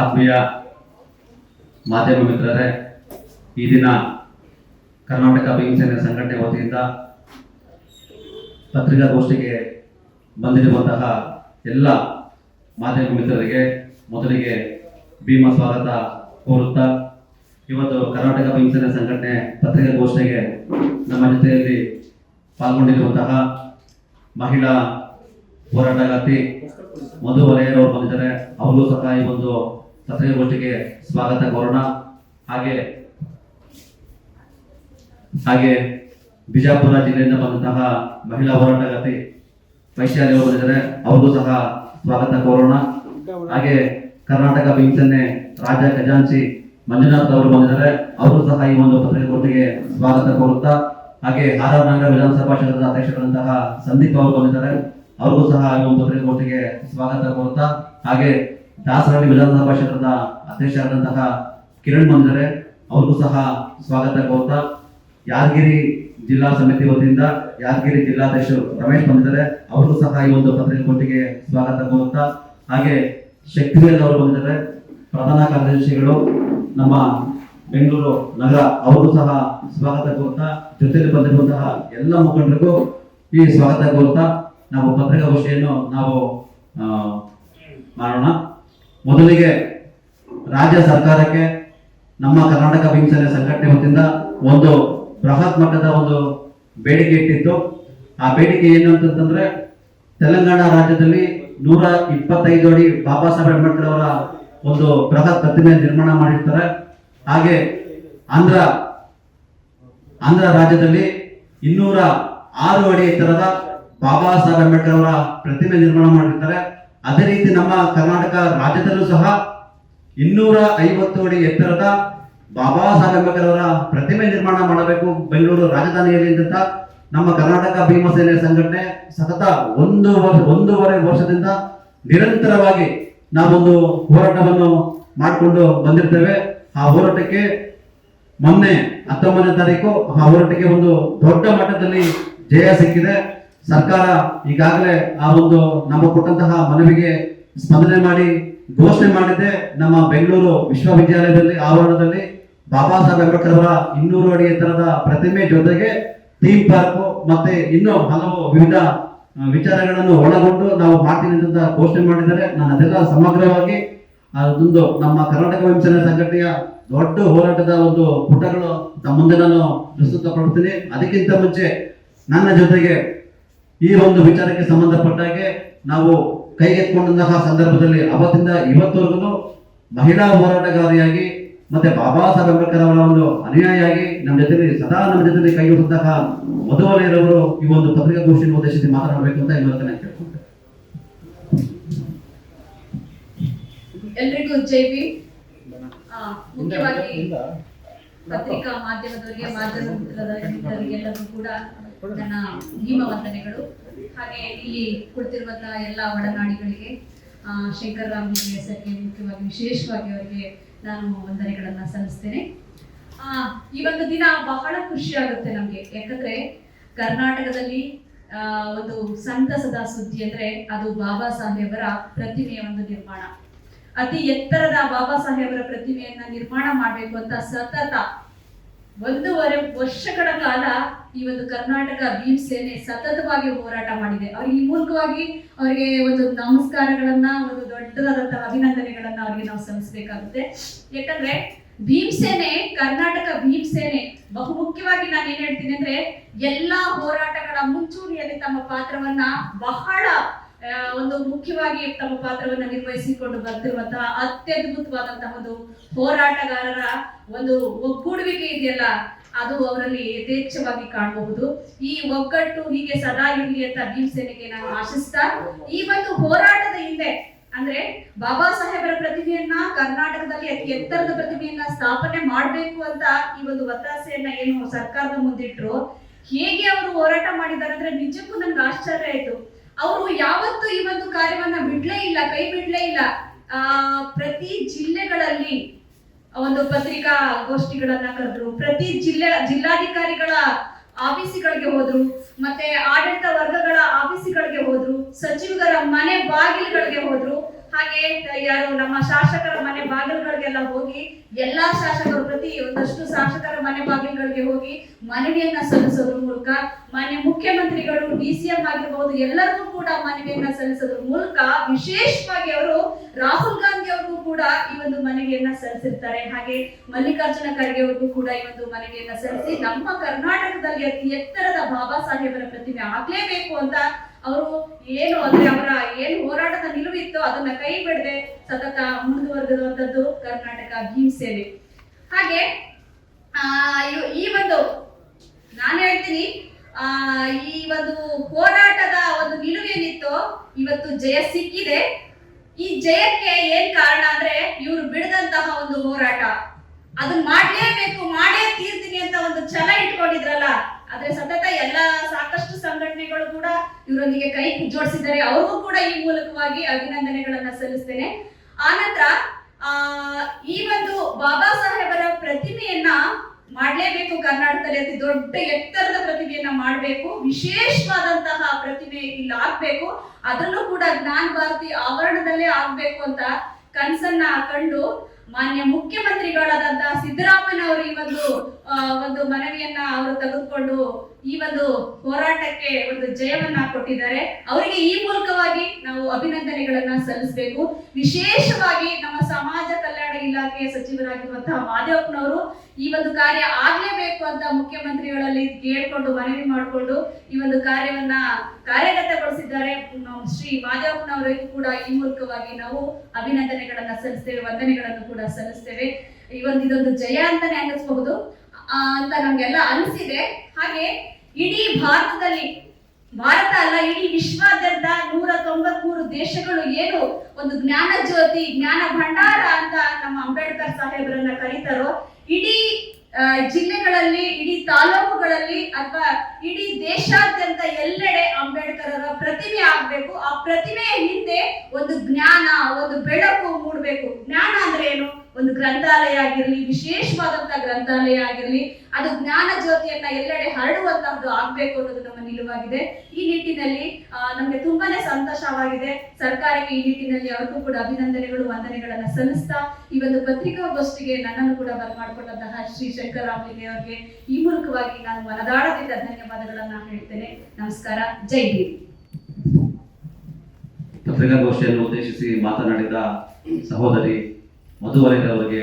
ಆತ್ಮೀಯ ಮಾಧ್ಯಮ ಮಿತ್ರರೇ, ಈ ದಿನ ಕರ್ನಾಟಕ ಭೀಮಸೇನೆ ಸಂಘಟನೆ ವತಿಯಿಂದ ಪತ್ರಿಕಾಗೋಷ್ಠಿಗೆ ಬಂದಿರುವಂತಹ ಎಲ್ಲ ಮಾಧ್ಯಮ ಮಿತ್ರರಿಗೆ ಮೊದಲಿಗೆ ಭೀಮ ಸ್ವಾಗತ ಕೋರುತ್ತಾ, ಇವತ್ತು ಕರ್ನಾಟಕ ಭೀಮಸೇನೆ ಸಂಘಟನೆ ಪತ್ರಿಕಾಗೋಷ್ಠಿಗೆ ನಮ್ಮ ಜೊತೆಯಲ್ಲಿ ಪಾಲ್ಗೊಂಡಿರುವಂತಹ ಮಹಿಳಾ ಹೋರಾಟಗಾರ್ತಿ ಮಧು ವಲಯರವರು ಬಂದಿದ್ದಾರೆ. ಅವರು ಸಹ ಈ ಒಂದು ಪತ್ರಿಕಾಗೋಷ್ಠಿಗೆ ಸ್ವಾಗತ ಕೋರೋಣ ಹಾಗೆ ಹಾಗೆ ಬಿಜಾಪುರ ಜಿಲ್ಲೆಯಿಂದ ಬಂದಂತಹ ಮಹಿಳಾ ಹೋರಾಟಗಾರ್ತಿ ವೈಶಾಲಿ ಅವರು ಬಂದಿದ್ದಾರೆ ಅವ್ರಿಗೂ ಸಹ ಸ್ವಾಗತ ಕೋರೋಣ ಹಾಗೆ ಕರ್ನಾಟಕ ಭೀಮಸೇನೆ ರಾಜ್ಯ ಖಜಾಂಚಿ ಮಂಜುನಾಥ್ ಅವರು ಬಂದಿದ್ದಾರೆ. ಅವರು ಸಹ ಈ ಒಂದು ಪತ್ರಿಕಾಗೋಷ್ಠಿಗೆ ಸ್ವಾಗತ ಕೋರುತ್ತಾ, ಹಾಗೆ ಆರ್ ನಗರ ವಿಧಾನಸಭಾ ಕ್ಷೇತ್ರದ ಅಧ್ಯಕ್ಷರಾದಂತಹ ಸಂದೀಪ್ ಅವರು ಬಂದಿದ್ದಾರೆ. ಅವ್ರಿಗೂ ಸಹ ಈ ಒಂದು ಪತ್ರಿಕಾಗೋಷ್ಠಿಗೆ ಸ್ವಾಗತ ಕೋರುತ್ತಾ, ಹಾಗೆ ದಾಸರಹಳ್ಳಿ ವಿಧಾನಸಭಾ ಕ್ಷೇತ್ರದ ಅಧ್ಯಕ್ಷರಾದಂತಹ ಕಿರಣ್ ಮಂದರೆ ಅವ್ರಿಗೂ ಸಹ ಸ್ವಾಗತ ಕೋರುತ್ತಾ ಯಾದಗಿರಿ ಜಿಲ್ಲಾ ಸಮಿತಿ ವತಿಯಿಂದ ಯಾದಗಿರಿ ಜಿಲ್ಲಾಧ್ಯಕ್ಷರು ರಮೇಶ್ ಬಂದಿದ್ದಾರೆ ಅವರು ಸಹ ಈ ಒಂದು ಪತ್ರಿಕಾಗೋಷ್ಠಿಗೆ ಸ್ವಾಗತ ಕೋರುತ್ತಾ ಹಾಗೆ ಶಕ್ತಿವೇಲ್ ಅವರು ಬಂದಿದ್ದಾರೆ ಪ್ರಧಾನ ಕಾರ್ಯದರ್ಶಿಗಳು ನಮ್ಮ ಬೆಂಗಳೂರು ನಗರ ಅವರು ಸಹ ಸ್ವಾಗತ ಕೋರುತ್ತಾ ಜೊತೆಯಲ್ಲಿ ಬಂದಿರುವಂತಹ ಎಲ್ಲ ಮುಖಂಡರಿಗೂ ಈ ಸ್ವಾಗತ ಕೋರುತ್ತಾ ನಾವು ಪತ್ರಿಕಾಗೋಷ್ಠಿಯನ್ನು ನಾವು ಮಾಡೋಣ. ಮೊದಲಿಗೆ ರಾಜ್ಯ ಸರ್ಕಾರಕ್ಕೆ ನಮ್ಮ ಕರ್ನಾಟಕ ಭೀಮಸೇನೆ ಸಂಘಟನೆ ವತಿಯಿಂದ ಒಂದು ಬೃಹತ್ ಮಟ್ಟದ ಒಂದು ಬೇಡಿಕೆ ಇಟ್ಟಿತ್ತು. ಆ ಬೇಡಿಕೆ ಏನು ಅಂತಂದ್ರೆ ತೆಲಂಗಾಣ ರಾಜ್ಯದಲ್ಲಿ ನೂರ ಇಪ್ಪತ್ತೈದು ಅಡಿ ಬಾಬಾ ಸಾಹೇಬ್ ಅಂಬೇಡ್ಕರ್ ಅವರ ಒಂದು ಬೃಹತ್ ಪ್ರತಿಮೆ ನಿರ್ಮಾಣ ಮಾಡಿರ್ತಾರೆ. ಹಾಗೆ ಆಂಧ್ರ ಆಂಧ್ರ ರಾಜ್ಯದಲ್ಲಿ ಇನ್ನೂರ ಆರು ಅಡಿ ಎತ್ತರದ ಬಾಬಾ ಸಾಹೇಬ್ ಅಂಬೇಡ್ಕರ್ ಅವರ ಪ್ರತಿಮೆ ನಿರ್ಮಾಣ ಮಾಡಿರ್ತಾರೆ. ಅದೇ ರೀತಿ ನಮ್ಮ ಕರ್ನಾಟಕ ರಾಜ್ಯದಲ್ಲೂ ಸಹ ಇನ್ನೂರ ಐವತ್ತು ಅಡಿ ಎತ್ತರದ ಬಾಬಾ ಸಾಹೇಬ್ ಅಂಬೇಡ್ಕರ್ ಪ್ರತಿಮೆ ನಿರ್ಮಾಣ ಮಾಡಬೇಕು. ಬೆಂಗಳೂರು ರಾಜಧಾನಿಯಲ್ಲಿ ಅಂತ ನಮ್ಮ ಕರ್ನಾಟಕ ಭೀಮಸೇನೆ ಸಂಘಟನೆ ಸತತ ಒಂದು ವರ್ಷ ಒಂದೂವರೆ ವರ್ಷದಿಂದ ನಿರಂತರವಾಗಿ ನಾವೊಂದು ಹೋರಾಟವನ್ನು ಮಾಡಿಕೊಂಡು ಬಂದಿರ್ತೇವೆ. ಆ ಹೋರಾಟಕ್ಕೆ ಮೊನ್ನೆ ಹತ್ತೊಂಬತ್ತನೇ ತಾರೀಕು ಆ ಹೋರಾಟಕ್ಕೆ ಒಂದು ದೊಡ್ಡ ಮಟ್ಟದಲ್ಲಿ ಜಯ ಸಿಕ್ಕಿದೆ. ಸರ್ಕಾರ ಈಗಾಗಲೇ ಆ ಒಂದು ನಮ್ಮ ಕೊಟ್ಟಂತಹ ಮನವಿಗೆ ಸ್ಪಂದನೆ ಮಾಡಿ ಘೋಷಣೆ ಮಾಡಿದೆ ನಮ್ಮ ಬೆಂಗಳೂರು ವಿಶ್ವವಿದ್ಯಾಲಯದಲ್ಲಿ, ಆವರಣದಲ್ಲಿ ಬಾಬಾ ಸಾಹೇಬ್ ಅಂಬೇಡ್ಕರ್ ಅವರ ಇನ್ನೂರು ಅಡಿ ಎತ್ತರದ ಪ್ರತಿಮೆ ಜೊತೆಗೆ ಥೀಮ್ ಪಾರ್ಕ್ ಮತ್ತೆ ಇನ್ನೂ ಹಲವು ವಿವಿಧ ವಿಚಾರಗಳನ್ನು ಒಳಗೊಂಡು ನಾವು ಮಾಡ್ತೀನಿ ಘೋಷಣೆ ಮಾಡಿದರೆ ನಾನು ಅದೆಲ್ಲ ಸಮಗ್ರವಾಗಿ ಅದೊಂದು ನಮ್ಮ ಕರ್ನಾಟಕ ಭೀಮಸೇನೆ ಸಂಘಟನೆಯ ದೊಡ್ಡ ಹೋರಾಟದ ಒಂದು ಪುಟಗಳು. ಮುಂದೆ ನಾನು ಪ್ರಸ್ತುತಪಡ್ತೀನಿ ಅದಕ್ಕಿಂತ ಮುಂಚೆ ನನ್ನ ಜೊತೆಗೆ ಈ ಒಂದು ವಿಚಾರಕ್ಕೆ ಸಂಬಂಧಪಟ್ಟ ಹಾಗೆ ನಾವು ಕೈಗೆತ್ಕೊಂಡಂತಹ ಸಂದರ್ಭದಲ್ಲಿ ಅವತ್ತಿಂದ ಇವತ್ತವರೆಗೂ ಮಹಿಳಾ ಹೋರಾಟಗಾರಿಯಾಗಿ ಮತ್ತೆ ಬಾಬಾ ಸಾಹೇಬ್ ಅಂಬೇಡ್ಕರ್ ಅವರ ಒಂದು ಅನುಯಾಯಿಯಾಗಿ ನಮ್ಮ ಜೊತೆಲಿ ಸದಾ ನಮ್ಮ ಜೊತೆಲಿ ಕೈ ಜೋಡಿಸಿದಂತಹ ಮಧುವಲಯರವರು ಈ ಒಂದು ಪತ್ರಿಕಾಗೋಷ್ಠಿಯನ್ನು ಉದ್ದೇಶಿಸಿ ಮಾತನಾಡಬೇಕು ಅಂತ ಇವತ್ತು ನಾನು ಕೇಳ್ಕೊಂಡೆ ಎಲ್ರಿಗೂ ಜೈ ಮುಖ್ಯವಾಗಿ ಪತ್ರಿಕಾ ಮಾಧ್ಯಮದವರಿಗೆ ಮಾಧ್ಯಮ ಕೂಡ ನನ್ನ ಭೀಮ ವಂದನೆಗಳು ಹಾಗೆ ಇಲ್ಲಿ ಕುಳಿತಿರುವಂತಹ ಎಲ್ಲ ಒಡನಾಡಿಗಳಿಗೆ ಆ, ಶಂಕರ್ ರಾಮ್ ಹೆಸರಿಗೆ ಮುಖ್ಯವಾಗಿ ವಿಶೇಷವಾಗಿ ಅವರಿಗೆ ನಾನು ವಂದನೆಗಳನ್ನ ಸಲ್ಲಿಸ್ತೇನೆ. ಆ, ಈ ಒಂದು ದಿನ ಬಹಳ ಖುಷಿ ಆಗುತ್ತೆ ನಮ್ಗೆ. ಯಾಕಂದ್ರೆ ಕರ್ನಾಟಕದಲ್ಲಿ ಆ, ಒಂದು ಸಂತಸದ ಸುದ್ದಿ ಅಂದ್ರೆ ಅದು ಬಾಬಾ ಸಾಹೇಬರ ಪ್ರತಿಮೆಯ ಒಂದು ನಿರ್ಮಾಣ. ಅತಿ ಎತ್ತರದ ಬಾಬಾ ಸಾಹೇಬರ ಪ್ರತಿಮೆಯನ್ನ ನಿರ್ಮಾಣ ಮಾಡಬೇಕು ಅಂತ ಸತತ ಒಂದೂವರೆ ವರ್ಷಗಳ ಕಾಲ ಈ ಒಂದು ಕರ್ನಾಟಕ ಭೀಮ್ ಸೇನೆ ಸತತವಾಗಿ ಹೋರಾಟ ಮಾಡಿದೆ. ಅವ್ರಿಗೆ ಈ ಮೂಲಕವಾಗಿ ಅವರಿಗೆ ಒಂದು ನಮಸ್ಕಾರಗಳನ್ನ, ಒಂದು ದೊಡ್ಡದಾದಂತಹ ಅಭಿನಂದನೆಗಳನ್ನ ಅವರಿಗೆ ನಾವು ಸಲ್ಲಿಸಬೇಕಾಗುತ್ತೆ. ಯಾಕಂದ್ರೆ ಭೀಮಸೇನೆ ಕರ್ನಾಟಕ ಭೀಮಸೇನೆ ಬಹುಮುಖ್ಯವಾಗಿ ನಾನು ಏನ್ ಹೇಳ್ತೀನಿ ಅಂದ್ರೆ ಎಲ್ಲಾ ಹೋರಾಟಗಳ ಮುಂಚೂಣಿಯಲ್ಲಿ ತಮ್ಮ ಪಾತ್ರವನ್ನ ಬಹಳ ಒಂದು ಮುಖ್ಯವಾಗಿ ತಮ್ಮ ಪಾತ್ರವನ್ನು ನಿರ್ವಹಿಸಿಕೊಂಡು ಬರ್ತಿರುವಂತಹ ಅತ್ಯದ್ಭುತವಾದಂತಹ ಒಂದು ಹೋರಾಟಗಾರರ ಒಂದು ಒಗ್ಗೂಡುವಿಕೆ ಇದೆಯಲ್ಲ, ಅದು ಅವರಲ್ಲಿ ಯಥೇಚ್ಛವಾಗಿ ಕಾಣಬಹುದು. ಈ ಒಗ್ಗಟ್ಟು ಹೀಗೆ ಸದಾ ಇರಲಿ ಅಂತ ಭೀಮಸೇನೆಗೆ ನಾನು ಆಶಿಸ್ತಾ, ಈ ಒಂದು ಹೋರಾಟದ ಹಿಂದೆ, ಅಂದ್ರೆ ಬಾಬಾ ಸಾಹೇಬರ ಪ್ರತಿಮೆಯನ್ನ ಕರ್ನಾಟಕದಲ್ಲಿ ಅತಿ ಎತ್ತರದ ಪ್ರತಿಮೆಯನ್ನ ಸ್ಥಾಪನೆ ಮಾಡಬೇಕು ಅಂತ ಈ ಒಂದು ಒತ್ತಾಸೆಯನ್ನ ಏನು ಸರ್ಕಾರದ ಮುಂದಿಟ್ರು, ಹೇಗೆ ಅವರು ಹೋರಾಟ ಮಾಡಿದ್ದಾರೆ ಅಂದ್ರೆ ನಿಜಕ್ಕೂ ನನ್ಗೆ ಆಶ್ಚರ್ಯ ಆಯ್ತು. ಅವರು ಯಾವತ್ತೂ ಈ ಒಂದು ಕಾರ್ಯವನ್ನ ಬಿಡ್ಲೇ ಇಲ್ಲ, ಕೈ ಬಿಡ್ಲೇ ಇಲ್ಲ. ಪ್ರತಿ ಜಿಲ್ಲೆಗಳಲ್ಲಿ ಒಂದು ಪತ್ರಿಕಾ ಗೋಷ್ಠಿಗಳನ್ನ ಕರೆದ್ರು. ಪ್ರತಿ ಜಿಲ್ಲೆ, ಜಿಲ್ಲಾಧಿಕಾರಿಗಳ ಆಫೀಸಿಗಳಿಗೆ ಹೋದ್ರು, ಮತ್ತೆ ಆಡಳಿತ ವರ್ಗಗಳ ಆಫೀಸಿಗಳಿಗೆ ಹೋದ್ರು, ಸಚಿವರ ಮನೆ ಬಾಗಿಲುಗಳಿಗೆ ಹೋದ್ರು. ಹಾಗೆ ಯಾರು ನಮ್ಮ ಶಾಸಕರ ಮನೆ ಬಾಗಿಲುಗಳಿಗೆಲ್ಲ ಹೋಗಿ, ಎಲ್ಲಾ ಶಾಸಕರು ಪ್ರತಿ ಒಂದಷ್ಟು ಶಾಸಕರ ಮನೆ ಬಾಗಿಲುಗಳಿಗೆ ಹೋಗಿ ಮನವಿಯನ್ನ ಸಲ್ಲಿಸೋದ್ರ ಮೂಲಕ, ಮಾನ್ಯ ಮುಖ್ಯಮಂತ್ರಿಗಳು, ಡಿ ಸಿ ಎಂ ಆಗಿರ್ಬಹುದು ಎಲ್ಲರಿಗೂ ಕೂಡ ಮನವಿಯನ್ನ ಸಲ್ಲಿಸೋದ್ರ ಮೂಲಕ ವಿಶೇಷವಾಗಿ ಅವರು ರಾಹುಲ್ ಗಾಂಧಿ ಅವ್ರಿಗೂ ಕೂಡ ಈ ಒಂದು ಮನವಿಯನ್ನ ಸಲ್ಲಿಸಿರ್ತಾರೆ. ಹಾಗೆ ಮಲ್ಲಿಕಾರ್ಜುನ ಖರ್ಗೆ ಅವ್ರಿಗೂ ಕೂಡ ಈ ಒಂದು ಮನವಿಯನ್ನ ಸಲ್ಲಿಸಿ ನಮ್ಮ ಕರ್ನಾಟಕದಲ್ಲಿ ಅತಿ ಎತ್ತರದ ಬಾಬಾ ಸಾಹೇಬರ ಪ್ರತಿಮೆ ಆಗ್ಲೇಬೇಕು ಅಂತ ಅವರು ಏನು ಅಂದ್ರೆ ಅವರ ಏನು ಹೋರಾಟದ ನಿಲುವಿತ್ತು ಅದನ್ನ ಕೈ ಬಿಡದೆ ಸತತ ಮುಂದುವರೆದಿರುವಂತದ್ದು ಕರ್ನಾಟಕ ಭೀಮ್ ಸೇನೆ ಹಾಗೆ ಈ ಒಂದು ನಾನು ಹೇಳ್ತೀನಿ, ಆ, ಈ ಒಂದು ಹೋರಾಟದ ಒಂದು ನಿಲುವೇನಿತ್ತು ಇವತ್ತು ಜಯ ಸಿಕ್ಕಿದೆ. ಈ ಜಯಕ್ಕೆ ಏನ್ ಕಾರಣ ಅಂದ್ರೆ ಇವ್ರು ಬಿಡದಂತಹ ಒಂದು ಹೋರಾಟ. ಅದನ್ನ ಮಾಡಲೇಬೇಕು, ಮಾಡೇ ತೀರ್ತೀನಿ ಅಂತ ಒಂದು ಛಲ ಇಟ್ಕೊಂಡಿದ್ರಲ್ಲ ಆದ್ರೆ ಸತತ ಎಲ್ಲ ಸಾಕಷ್ಟು ಸಂಘಟನೆಗಳು ಕೂಡ ಇವರೊಂದಿಗೆ ಕೈ ಜೋಡಿಸಿದ್ದಾರೆ. ಅವ್ರಿಗೂ ಕೂಡ ಈ ಮೂಲಕವಾಗಿ ಅಭಿನಂದನೆಗಳನ್ನ ಸಲ್ಲಿಸ್ತೇನೆ. ಆನಂತರ ಆ, ಈ ಒಂದು ಬಾಬಾ ಸಾಹೇಬರ ಪ್ರತಿಮೆಯನ್ನ ಮಾಡಲೇಬೇಕು. ಕರ್ನಾಟಕದಲ್ಲಿ ಅತಿ ದೊಡ್ಡ ಎತ್ತರದ ಪ್ರತಿಮೆಯನ್ನ ಮಾಡಬೇಕು. ವಿಶೇಷವಾದಂತಹ ಪ್ರತಿಮೆ ಇಲ್ಲಿ ಆಗ್ಬೇಕು. ಅದನ್ನು ಕೂಡ ಜ್ಞಾನ ಭಾರತಿ ಆವರಣದಲ್ಲೇ ಆಗ್ಬೇಕು ಅಂತ ಕನ್ಸನ್ನ ಕಂಡು ಮಾನ್ಯ ಮುಖ್ಯಮಂತ್ರಿಗಳಾದಂತಹ ಸಿದ್ದರಾಮಯ್ಯ ಅವರು ಈ ಒಂದು ಒಂದು ಮನವಿಯನ್ನ ಅವರು ತೆಗೆದುಕೊಂಡು ಈ ಒಂದು ಹೋರಾಟಕ್ಕೆ ಒಂದು ಜಯವನ್ನ ಕೊಟ್ಟಿದ್ದಾರೆ. ಅವರಿಗೆ ಈ ಮೂಲಕವಾಗಿ ನಾವು ಅಭಿನಂದನೆಗಳನ್ನ ಸಲ್ಲಿಸಬೇಕು. ವಿಶೇಷವಾಗಿ ನಮ್ಮ ಸಮಾಜ ಕಲ್ಯಾಣ ಇಲಾಖೆಯ ಸಚಿವರಾಗಿರುವಂತಹ ಮಾದೇವಪ್ಪನವರು ಈ ಒಂದು ಕಾರ್ಯ ಆಗ್ಲೇಬೇಕು ಅಂತ ಮುಖ್ಯಮಂತ್ರಿಗಳಲ್ಲಿ ಕೇಳ್ಕೊಂಡು ಮನವಿ ಮಾಡಿಕೊಂಡು ಈ ಒಂದು ಕಾರ್ಯವನ್ನ ಕಾರ್ಯಗತಗೊಳಿಸಿದ್ದಾರೆ. ಶ್ರೀ ಮಾದೇವಪ್ಪನವರಿಗೂ ಕೂಡ ಈ ಮೂಲಕವಾಗಿ ನಾವು ಅಭಿನಂದನೆಗಳನ್ನ ಸಲ್ಲಿಸ್ತೇವೆ, ವಂದನೆಗಳನ್ನು ಕೂಡ ಸಲ್ಲಿಸ್ತೇವೆ. ಈ ಒಂದು ಇದೊಂದು ಜಯ ಅಂತಾನೆ ಅನ್ನಿಸ್ಬಹುದು. ಅಂತ ನಮ್ಗೆಲ್ಲ ಅನಿಸಿದೆ. ಹಾಗೆ ಇಡೀ ಭಾರತದಲ್ಲಿ, ಭಾರತ ಅಲ್ಲ, ಇಡೀ ವಿಶ್ವಾದ್ಯಂತ ನೂರ ತೊಂಬತ್ಮೂರು ದೇಶಗಳು ಏನು ಒಂದು ಜ್ಞಾನ ಜ್ಯೋತಿ, ಜ್ಞಾನ ಭಂಡಾರ ಅಂತ ನಮ್ಮ ಅಂಬೇಡ್ಕರ್ ಸಾಹೇಬರನ್ನ ಕರೀತಾರೋ, ಇಡೀ ಜಿಲ್ಲೆಗಳಲ್ಲಿ, ಇಡೀ ತಾಲೂಕುಗಳಲ್ಲಿ ಅಥವಾ ಇಡೀ ದೇಶಾದ್ಯಂತ ಎಲ್ಲೆಡೆ ಅಂಬೇಡ್ಕರರ ಪ್ರತಿಮೆ ಆಗ್ಬೇಕು. ಆ ಪ್ರತಿಮೆಯ ಹಿಂದೆ ಒಂದು ಜ್ಞಾನ, ಒಂದು ಬೆಳಕು ಮೂಡಬೇಕು. ಜ್ಞಾನ ಅಂದ್ರೆ ಏನು? ಒಂದು ಗ್ರಂಥಾಲಯ ಆಗಿರ್ಲಿ ವಿಶೇಷವಾದಂತ ಗ್ರಂಥಾಲಯ ಆಗಿರ್ಲಿ ಅದು ಜ್ಞಾನ ಜ್ಯೋತಿಯನ್ನ ಎಲ್ಲೆಡೆ ಹರಡುವಂತಹದ್ದು ಆಗ್ಬೇಕು ಅನ್ನೋದು ನಮ್ಮ ನಿಲುವಾಗಿದೆ. ಈ ನಿಟ್ಟಿನಲ್ಲಿ ಆ, ನಮ್ಗೆ ತುಂಬಾನೇ ಸಂತೋಷವಾಗಿದೆ. ಸರ್ಕಾರಕ್ಕೆ ಈ ನಿಟ್ಟಿನಲ್ಲಿ ಅವ್ರಿಗೂ ಕೂಡ ಅಭಿನಂದನೆಗಳು ವಂದನೆಗಳನ್ನ ಸಲ್ಲಿಸ್ತಾ ಈ ಒಂದು ಪತ್ರಿಕಾಗೋಷ್ಠಿಗೆ ನನ್ನನ್ನು ಕೂಡ ಬರಮಾಡಿಕೊಂಡಂತಹ ಶ್ರೀ ಶಂಕರ್ ಅವರಿಗೆ ಈ ಮೂಲಕವಾಗಿ ನಾನು ಮನದಾಳದಿಂದ ಧನ್ಯವಾದಗಳನ್ನ ಹೇಳ್ತೇನೆ. ನಮಸ್ಕಾರ. ಜೈ ಭೀಮ್. ಪತ್ರಿಕಾಗೋಷ್ಠಿಯನ್ನು ಉದ್ದೇಶಿಸಿ ಮಾತನಾಡಿದ ಸಹೋದರಿ ಮಧುವರೇಖ ಅವರಿಗೆ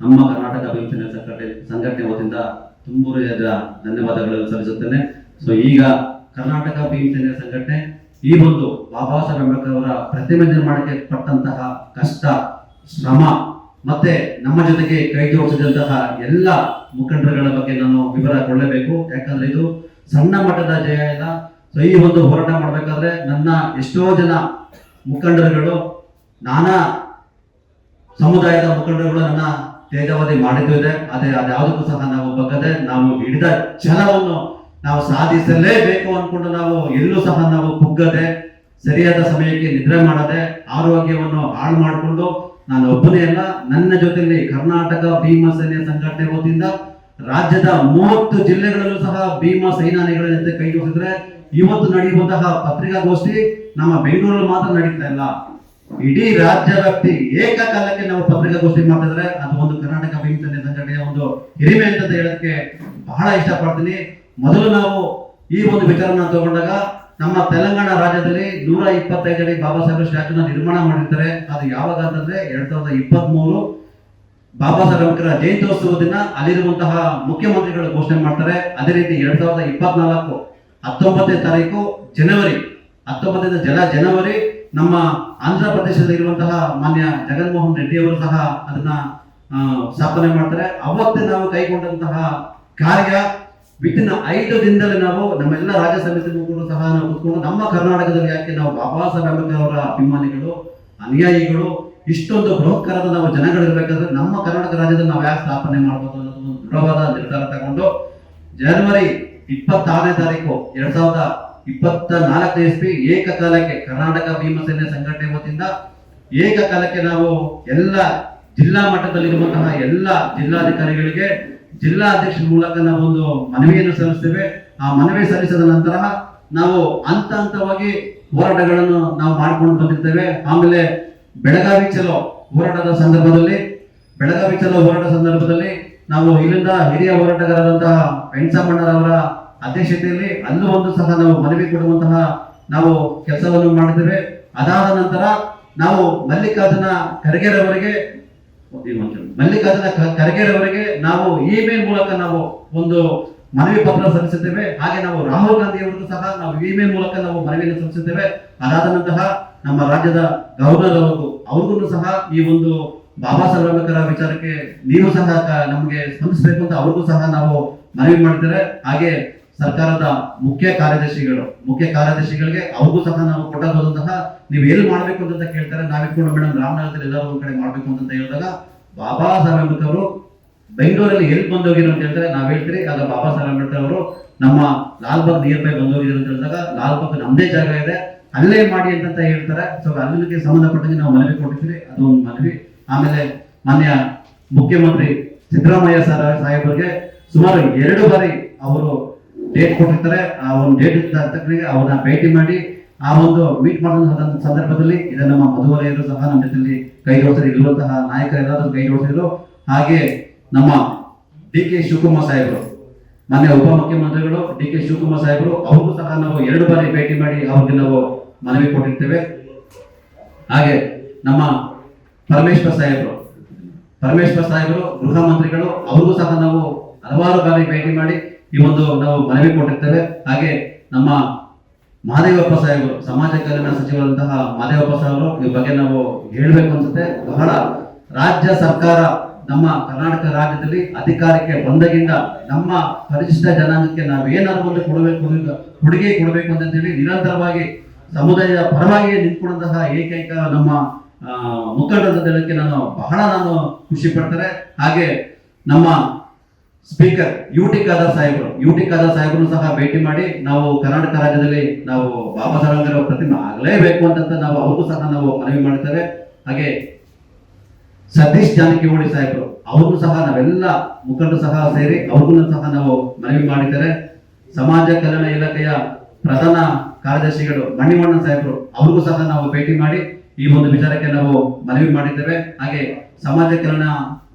ನಮ್ಮ ಕರ್ನಾಟಕ ಭೀಮಸೇನೆ ಸಂಘಟನೆ ಸಂಘಟನೆ ವತಿಯಿಂದ ತುಂಬು ಹೃದಯದ ಧನ್ಯವಾದಗಳನ್ನು ಸಲ್ಲಿಸುತ್ತೇನೆ. ಸೊ ಈಗ ಕರ್ನಾಟಕ ಭೀಮಸೇನೆ ಸಂಘಟನೆ ಈ ಒಂದು ಬಾಬಾ ಸಾಹೇಬ್ ಅಂಬೇಡ್ಕರ್ ಅವರ ಪ್ರತಿಮೆ ನಿರ್ಮಾಣಕ್ಕೆ ಪಟ್ಟಂತಹ ಕಷ್ಟ, ಶ್ರಮ ಮತ್ತೆ ನಮ್ಮ ಜೊತೆಗೆ ಕೈ ಜೋಡಿಸಿದಂತಹ ಎಲ್ಲ ಮುಖಂಡರುಗಳ ಬಗ್ಗೆ ನಾನು ವಿವರ ಕೊಡಲೇಬೇಕು. ಯಾಕಂದ್ರೆ ಇದು ಸಣ್ಣ ಮಟ್ಟದ ಜಯ ಇಲ್ಲ ಸೊ ಈ ಒಂದು ಹೋರಾಟ ಮಾಡಬೇಕಾದ್ರೆ ನನ್ನ ಎಷ್ಟೋ ಜನ ಮುಖಂಡರುಗಳು ನಾನಾ ಸಮುದಾಯದ ಮುಖಂಡರುಗಳು ನನ್ನ ತೇಜಾವಧಿ ಮಾಡಿದ್ದು ಇದೆ. ಅದೇ ಅದ್ಯಾವುದಕ್ಕೂ ಸಹ ನಾವು ಬಗ್ಗದೆ ನಾವು ಹಿಡಿದ ಛಲವನ್ನು ನಾವು ಸಾಧಿಸಲೇಬೇಕು ಅನ್ಕೊಂಡು ನಾವು ಎಲ್ಲೂ ಸಹ ನಾವು ಕುಗ್ಗದೆ, ಸರಿಯಾದ ಸಮಯಕ್ಕೆ ನಿದ್ರೆ ಮಾಡದೆ, ಆರೋಗ್ಯವನ್ನು ಹಾಳು ಮಾಡಿಕೊಂಡು ನಾನು ಒಬ್ಬನೇ ಅಲ್ಲ. ನನ್ನ ಜೊತೆಯಲ್ಲಿ ಕರ್ನಾಟಕ ಭೀಮ ಸೇನೆ ಸಂಘಟನೆ ವತಿಯಿಂದ ರಾಜ್ಯದ ಮೂವತ್ತು ಜಿಲ್ಲೆಗಳಲ್ಲೂ ಸಹ ಭೀಮ ಸೈನಾನಿಗಳ ಜೊತೆ ಕೈ ಜೋಡಿಸಿದ್ರೆ ಇವತ್ತು ನಡೆಯುವಂತಹ ಪತ್ರಿಕಾಗೋಷ್ಠಿ ನಮ್ಮ ಬೆಂಗಳೂರಲ್ಲಿ ಮಾತ್ರ ನಡೀತಾ ಇಲ್ಲ. ಇಡೀ ರಾಜ್ಯ ವ್ಯಾಪ್ತಿ ಏಕಕಾಲಕ್ಕೆ ನಾವು ಮಾಡಿದ್ರೆ ಅದು ಒಂದು ಕರ್ನಾಟಕ ಸೇನೆ ಸಂಘಟನೆಯ ಒಂದು ಹಿರಿಮೆ ಅಂತ ಹೇಳಕ್ಕೆ ಬಹಳ ಇಷ್ಟಪಡ್ತೀನಿ. ಮೊದಲು ನಾವು ಈ ಒಂದು ವಿಚಾರನ ತಗೊಂಡಾಗ ನಮ್ಮ ತೆಲಂಗಾಣ ರಾಜ್ಯದಲ್ಲಿ ನೂರ ಇಪ್ಪತ್ತೈದು ಅಡಿ ಬಾಬಾ ಸಾಹೇಬ್ ಸ್ಟ್ಯಾಚ್ಯೂನ ನಿರ್ಮಾಣ ಮಾಡಿರ್ತಾರೆ. ಅದು ಯಾವಾಗ ಅಂತಂದ್ರೆ ಎರಡ್ ಸಾವಿರದ ಇಪ್ಪತ್ತ್ ಮೂರು ಬಾಬಾ ಸಾಹೇಬ್ ಅಂಬೇಡ್ಕರ್ ಜಯಂತ್ಯೋತ್ಸವ ದಿನ ಅಲ್ಲಿರುವಂತಹ ಮುಖ್ಯಮಂತ್ರಿಗಳು ಘೋಷಣೆ ಮಾಡ್ತಾರೆ. ಅದೇ ರೀತಿ ಎರಡ್ ಸಾವಿರದ ಇಪ್ಪತ್ನಾಲ್ಕು ಹತ್ತೊಂಬತ್ತನೇ ತಾರೀಕು ಜನವರಿ ಹತ್ತೊಂಬತ್ತನೇ ಜನ ಜನವರಿ ನಮ್ಮ ಆಂಧ್ರ ಪ್ರದೇಶದಲ್ಲಿರುವಂತಹ ಮಾನ್ಯ ಜಗನ್ಮೋಹನ್ ರೆಡ್ಡಿ ಅವರು ಸಹ ಅದನ್ನ ಸ್ಥಾಪನೆ ಮಾಡ್ತಾರೆ. ಅವತ್ತೇ ನಾವು ಕೈಗೊಂಡಂತಹ ಕಾರ್ಯ ವಿತಿನ್ ಐದು ದಿನದಲ್ಲಿ ನಾವು ನಮ್ಮೆಲ್ಲ ರಾಜ್ಯ ಸಮಿತಿ ಮುಖಂಡರು ಸಹ ನಾವು ಕೂತ್ಕೊಂಡು ನಮ್ಮ ಕರ್ನಾಟಕದಲ್ಲಿ ಯಾಕೆ ನಾವು ಬಾಬಾ ಸಾಹೇಬ್ ಅಂಬೇಡ್ಕರ್ ಅವರ ಅಭಿಮಾನಿಗಳು, ಅನುಯಾಯಿಗಳು, ಇಷ್ಟೊಂದು ಬೃಹತ್ಕರದ ನಾವು ಜನಗಳಿರ್ಬೇಕಾದ್ರೆ ನಮ್ಮ ಕರ್ನಾಟಕ ರಾಜ್ಯದಲ್ಲಿ ನಾವು ಯಾಕೆ ಸ್ಥಾಪನೆ ಮಾಡ್ಬೋದು ಅನ್ನೋದು ದೃಢವಾದ ನಿರ್ಧಾರ ತಗೊಂಡು, ಜನವರಿ ಇಪ್ಪತ್ತಾರನೇ ತಾರೀಕು ಎರಡ್ ಸಾವಿರದ ಇಪ್ಪತ್ತ ನಾಲ್ಕನೇ ಪಿ ಏಕಕಾಲಕ್ಕೆ ಕರ್ನಾಟಕ ಭೀಮಸೇನೆ ಸಂಘಟನೆ ವತಿಯಿಂದ ಏಕಕಾಲಕ್ಕೆ ನಾವು ಎಲ್ಲ ಜಿಲ್ಲಾ ಮಟ್ಟದಲ್ಲಿರುವಂತಹ ಎಲ್ಲ ಜಿಲ್ಲಾಧಿಕಾರಿಗಳಿಗೆ ಜಿಲ್ಲಾ ಅಧ್ಯಕ್ಷರ ಮೂಲಕ ನಾವು ಒಂದು ಮನವಿಯನ್ನು ಸಲ್ಲಿಸ್ತೇವೆ. ಆ ಮನವಿ ಸಲ್ಲಿಸಿದ ನಂತರ ನಾವು ಹಂತ ಹಂತವಾಗಿ ಹೋರಾಟಗಳನ್ನು ನಾವು ಮಾಡ್ಕೊಂಡು ಬಂದಿರ್ತೇವೆ. ಆಮೇಲೆ ಬೆಳಗಾವಿ ಚಲೋ ಹೋರಾಟದ ಸಂದರ್ಭದಲ್ಲಿ, ಬೆಳಗಾವಿ ಚಲೋ ಹೋರಾಟ ಸಂದರ್ಭದಲ್ಲಿ ನಾವು ಇಲ್ಲಿಂದ ಹಿರಿಯ ಹೋರಾಟಗಾರರಾದಂತಹ ವೆಂಕಟಮ್ಮಣ್ಣರವರ ಅಧ್ಯಕ್ಷತೆಯಲ್ಲಿ ಅಲ್ಲೂ ಒಂದು ಸಹ ನಾವು ಮನವಿ ಕೊಡುವಂತಹ ನಾವು ಕೆಲಸವನ್ನು ಮಾಡಿದ್ದೇವೆ. ಅದಾದ ನಂತರ ನಾವು ಮಲ್ಲಿಕಾರ್ಜುನ ಖರ್ಗೆರವರಿಗೆ. ಮಲ್ಲಿಕಾರ್ಜುನ ಖರ್ಗೆರವರಿಗೆ ನಾವು ಇಮೇಲ್ ಮೂಲಕ ನಾವು ಒಂದು ಮನವಿ ಪತ್ರ ಸಲ್ಲಿಸುತ್ತೇವೆ ಹಾಗೆ ನಾವು ರಾಹುಲ್ ಗಾಂಧಿ ಅವರಿಗೂ ಸಹ ನಾವು ಇಮೇಲ್ ಮೂಲಕ ನಾವು ಮನವಿಯನ್ನು ಸಲ್ಲಿಸುತ್ತೇವೆ ಅದಾದ ನಂತರ ನಮ್ಮ ರಾಜ್ಯದ ಗವರ್ನರ್ ಅವರಿಗೂ, ಅವ್ರಿಗೂ ಸಹ ಈ ಒಂದು ಬಾಬಾ ಸಾಹೇಬ್ ಅಂಬೇಡ್ಕರ್ ಅವರ ವಿಚಾರಕ್ಕೆ ನೀವು ಸಹ ನಮಗೆ ಸ್ಪಂದಿಸಬೇಕು ಅಂತ ಅವ್ರಿಗೂ ಸಹ ನಾವು ಮನವಿ ಮಾಡ್ತೇವೆ ಹಾಗೆ ಸರ್ಕಾರದ ಮುಖ್ಯ ಕಾರ್ಯದರ್ಶಿಗಳು, ಮುಖ್ಯ ಕಾರ್ಯದರ್ಶಿಗಳಿಗೆ ಅವ್ರಿಗೂ ಸಹ ನಾವು ಕೊಡಬಹುದಂತಹ ನೀವು ಎಲ್ಲಿ ಮಾಡ್ಬೇಕು ಅಂತ ಕೇಳ್ತಾರೆ. ನಾವಿಟ್ಕೊಂಡು ಮೇಡಮ್ ರಾಮನಗರದಲ್ಲಿ ಎಲ್ಲರೂ ಒಂದ್ ಕಡೆ ಮಾಡ್ಬೇಕು ಅಂತ ಹೇಳಿದಾಗ ಬಾಬಾ ಸಾಹೇಬ್ ಅಂಬೇಡ್ಕರ್ ಅವರು ಬೆಂಗಳೂರಲ್ಲಿ ಎಲ್ಲಿ ಬಂದೋಗಿರು ಅಂತ ಹೇಳ್ತಾರೆ. ನಾವ್ ಹೇಳ್ತೀರಿ, ಆಗ ಬಾಬಾ ಸಾಹೇಬ್ ಅಂಬೇಡ್ಕರ್ ಅವರು ನಮ್ಮ ಲಾಲ್ಬಾಗ್ ನಿಯರ್ ಬೈ ಬಂದೋಗಿದ್ರು ಅಂತ ಹೇಳಿದಾಗ ಲಾಲ್ ಬಾಗ್ ನಮ್ದೇ ಜಾಗ ಇದೆ, ಅಲ್ಲೇ ಮಾಡಿ ಅಂತ ಹೇಳ್ತಾರೆ. ಸೊ ಅಲ್ಲಿಗೆ ಸಂಬಂಧಪಟ್ಟಂಗೆ ನಾವು ಮನವಿ ಅದು ಒಂದು ಮನವಿ. ಆಮೇಲೆ ಮಾನ್ಯ ಮುಖ್ಯಮಂತ್ರಿ ಸಿದ್ದರಾಮಯ್ಯ ಸರ್ ಸಾಹೇಬರಿಗೆ ಸುಮಾರು ಎರಡು ಬಾರಿ ಅವರು ಡೇಟ್ ಕೊಟ್ಟಿರ್ತಾರೆ, ಆ ಒಂದು ಡೇಟ್ ತಕ್ಕನಿಗೆ ಅವ್ರನ್ನ ಭೇಟಿ ಮಾಡಿ, ಆ ಒಂದು ಮೀಟ್ ಮಾಡುವಂತಹ ಸಂದರ್ಭದಲ್ಲಿ ಇದನ್ನ ನಮ್ಮ ಮಧುವರೆಯರು ಸಹ ನಮ್ಮ ಜೊತೆಯಲ್ಲಿ ಕೈ ಜೋಡಿಸಿ ಇರುವಂತಹ ನಾಯಕರೆಲ್ಲರೂ ಕೈ ಜೋಡಿಸಿದ್ರು. ಹಾಗೆ ನಮ್ಮ ಡಿ ಕೆ ಶಿವಕುಮಾರ್ ಸಾಹೇಬರು, ಮಾನ್ಯ ಉಪಮುಖ್ಯಮಂತ್ರಿಗಳು ಡಿ ಕೆ ಶಿವಕುಮಾರ್ ಸಾಹೇಬರು, ಅವ್ರಿಗೂ ಸಹ ನಾವು ಎರಡು ಬಾರಿ ಭೇಟಿ ಮಾಡಿ ಅವ್ರಿಗೆ ನಾವು ಮನವಿ ಕೊಟ್ಟಿರ್ತೇವೆ. ಹಾಗೆ ನಮ್ಮ ಪರಮೇಶ್ವರ್ ಸಾಹೇಬರು ಪರಮೇಶ್ವರ್ ಸಾಹೇಬರು ಗೃಹ ಮಂತ್ರಿಗಳು, ಅವ್ರಿಗೂ ಸಹ ನಾವು ಹಲವಾರು ಬಾರಿ ಭೇಟಿ ಮಾಡಿ ಈ ಒಂದು ನಾವು ಮನವಿ ಕೊಟ್ಟಿರ್ತೇವೆ. ಹಾಗೆ ನಮ್ಮ ಮಹಾದೇವಪ್ಪ ಸಾಹೇಬರು, ಸಮಾಜ ಕಲ್ಯಾಣ ಸಚಿವರಂತಹ ಮಹಾದೇವಪ್ಪ ಸಾಹೇಬರು ಈ ಬಗ್ಗೆ ನಾವು ಹೇಳಬೇಕು ಅನ್ಸುತ್ತೆ. ಬಹಳ ರಾಜ್ಯ ಸರ್ಕಾರ ನಮ್ಮ ಕರ್ನಾಟಕ ರಾಜ್ಯದಲ್ಲಿ ಅಧಿಕಾರಕ್ಕೆ ಬಂದಾಗಿಂದ ನಮ್ಮ ಪರಿಶಿಷ್ಟ ಜನಾಂಗಕ್ಕೆ ನಾವು ಏನಾದರೂ ಒಂದು ಕೊಡಬೇಕು ಕೊಡುಗೆ- ಕೊಡಬೇಕು ಅಂತ ಹೇಳಿ ನಿರಂತರವಾಗಿ ಸಮುದಾಯದ ಪರವಾಗಿ ನಿಂತ್ಕೊಂಡಂತಹ ಏಕೈಕ ನಮ್ಮ ಮುಖಂಡರು ನಾನು ಬಹಳ ನಾನು ಖುಷಿ ಪಡ್ತಾರೆ ಹಾಗೆ ನಮ್ಮ ಸ್ಪೀಕರ್ ಯು ಟಿ ಖಾದರ್ ಸಾಹೇಬರು ಯು ಟಿ ಖಾದರ್ ಸಾಹೇಬರು ಸಹ ಭೇಟಿ ಮಾಡಿ ನಾವು ಕರ್ನಾಟಕ ರಾಜ್ಯದಲ್ಲಿ ನಾವು ಬಾಬಾ ಸಾಹೇಬ್ ಅವರ ಪ್ರತಿಮೆ ಆಗಲೇಬೇಕು ಅಂತ ನಾವು ಅವ್ರಿಗೂ ಸಹ ನಾವು ಮನವಿ ಮಾಡ್ತೇವೆ. ಹಾಗೆ ಸತೀಶ್ ಜಾನಕಿಹೊಳಿ ಸಾಹೇಬರು, ಅವ್ರಿಗೂ ಸಹ ನಾವೆಲ್ಲ ಮುಖಂಡರು ಸಹ ಸೇರಿ ಅವ್ರಿಗೂ ಸಹ ನಾವು ಮನವಿ ಮಾಡಿದ್ದಾರೆ ಸಮಾಜ ಕಲ್ಯಾಣ ಇಲಾಖೆಯ ಪ್ರಧಾನ ಕಾರ್ಯದರ್ಶಿಗಳು ಮಣಿವಣ್ಣ ಸಾಹೇಬರು, ಅವ್ರಿಗೂ ಸಹ ನಾವು ಭೇಟಿ ಮಾಡಿ ಈ ಒಂದು ವಿಚಾರಕ್ಕೆ ನಾವು ಮನವಿ ಮಾಡಿದ್ದೇವೆ. ಹಾಗೆ ಸಮಾಜ ಕಲ್ಯಾಣ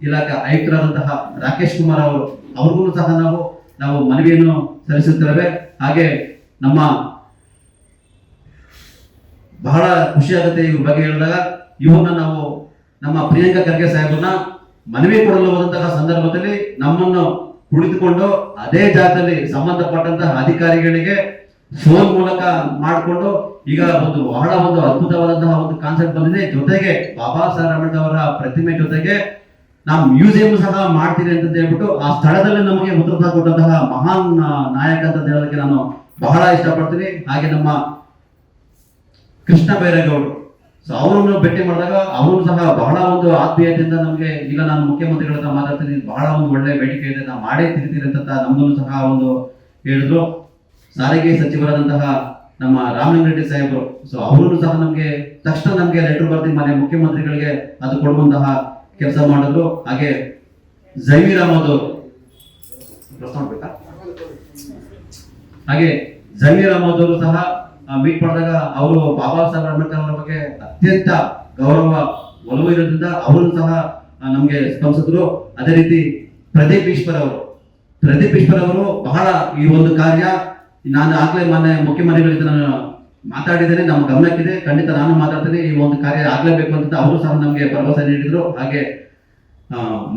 ಇಲಾಖೆ ಆಯುಕ್ತರಾದಂತಹ ರಾಕೇಶ್ ಕುಮಾರ್ ಅವರು ಅವ್ರಿಗೂ ಸಹ ನಾವು ನಾವು ಮನವಿಯನ್ನು ಸಲ್ಲಿಸುತ್ತೇವೆ. ಹಾಗೆ ನಮ್ಮ ಬಹಳ ಖುಷಿ ಆಗುತ್ತೆ ಇವ್ರ ಬಗ್ಗೆ ಹೇಳಿದಾಗ. ಇವನ್ನ ನಾವು ನಮ್ಮ ಪ್ರಿಯಾಂಕಾ ಖರ್ಗೆ ಸಾಹೇಬ್ರನ್ನ ಮನವಿ ಕೊಡಲು ಹೋದಂತಹ ಸಂದರ್ಭದಲ್ಲಿ ನಮ್ಮನ್ನು ಕುಳಿತುಕೊಂಡು ಅದೇ ಜಾಗದಲ್ಲಿ ಸಂಬಂಧಪಟ್ಟಂತಹ ಅಧಿಕಾರಿಗಳಿಗೆ ಫೋನ್ ಮೂಲಕ ಮಾಡಿಕೊಂಡು ಈಗ ಒಂದು ಬಹಳ ಒಂದು ಅದ್ಭುತವಾದಂತಹ ಒಂದು ಕಾನ್ಸೆಪ್ಟ್ ಬಂದಿದೆ. ಜೊತೆಗೆ ಬಾಬಾ ಸಾಹೇಬ್ ಅವರ ಪ್ರತಿಮೆ ಜೊತೆಗೆ ನಾವು ಮ್ಯೂಸಿಯಂ ಸಹ ಮಾಡ್ತೀರಿ ಅಂತ ಹೇಳ್ಬಿಟ್ಟು ಆ ಸ್ಥಳದಲ್ಲಿ ನಮಗೆ ಉತ್ತರ ಕೊಟ್ಟಂತಹ ಮಹಾನ್ ನಾಯಕ ಅಂತ ಹೇಳೋದಕ್ಕೆ ನಾನು ಬಹಳ ಇಷ್ಟಪಡ್ತೀನಿ. ಹಾಗೆ ನಮ್ಮ ಕೃಷ್ಣ ಬೈರೇಗೌಡರು ಸೊ ಅವರನ್ನು ಭೇಟಿ ಮಾಡಿದಾಗ ಅವರು ಸಹ ಬಹಳ ಒಂದು ಆತ್ಮೀಯತೆಯಿಂದ ನಮಗೆ, ಈಗ ನಾನು ಮುಖ್ಯಮಂತ್ರಿಗಳ ಮಾತಾಡ್ತೀನಿ, ಬಹಳ ಒಂದು ಒಳ್ಳೆ ಬೇಡಿಕೆ ಇದೆ ನಾವು ಮಾಡೇ ತಿರ್ತೀರಿ ಅಂತ ನಮ್ಮನ್ನು ಸಹ ಒಂದು ಹೇಳಿದ್ರು. ಸಾರಿಗೆ ಸಚಿವರಾದಂತಹ ನಮ್ಮ ರಾಮಲಿಂಗರೆಡ್ಡಿ ಸಾಹೇಬರು. ಸೊ ಅವರು ಸಹ ನಮಗೆ, ತಕ್ಷಣ ನಮಗೆ ಲೆಟರ್ ಬರ್ತೀನಿ ಮನೆ ಮುಖ್ಯಮಂತ್ರಿಗಳಿಗೆ ಅದು ಕೊಡುವಂತಹ ಕೆಲಸ ಮಾಡಿದ್ರು ಹಾಗೆ ಜಮೀರ್ ಅಹಮದ್ ಹಾಗೆ ಜಮೀರ್ ಅಹಮದ್ ಸಹ ಮೀಟ್ ಮಾಡಿದಾಗ ಅವರು ಬಾಬಾ ಸಾಹೇಬ್ ಅಂಬೇಡ್ಕರ್ ಅವರ ಬಗ್ಗೆ ಅತ್ಯಂತ ಗೌರವ, ಒಲವು ಇರೋದ್ರಿಂದ ಅವರು ಸಹ ನಮಗೆ ನಮ್ಗೆ ಸ್ಪಂದಿಸಿದ್ರು. ಅದೇ ರೀತಿ ಪ್ರದೀಪ್ ಈಶ್ವರ್ ಅವರು. ಪ್ರದೀಪ್ ಈಶ್ವರ್ ಅವರು ಬಹಳ ಈ ಒಂದು ಕಾರ್ಯ, ನಾನು ಆಗ್ಲೇ ಮೊನ್ನೆ ಮುಖ್ಯಮಂತ್ರಿಗಳಿಂದ ನಾನು ಮಾತಾಡಿದ್ದೇನೆ ನಮ್ಮ ಗಮನಕ್ಕಿದೆ. ಖಂಡಿತ ನಾನು ಮಾತಾಡ್ತೀನಿ. ಈ ಒಂದು ಕಾರ್ಯ ಆಗ್ಲೇಬೇಕು ಅಂತ ಅವರು ಸಹ ನಮಗೆ ಭರವಸೆ ನೀಡಿದ್ರು. ಹಾಗೆ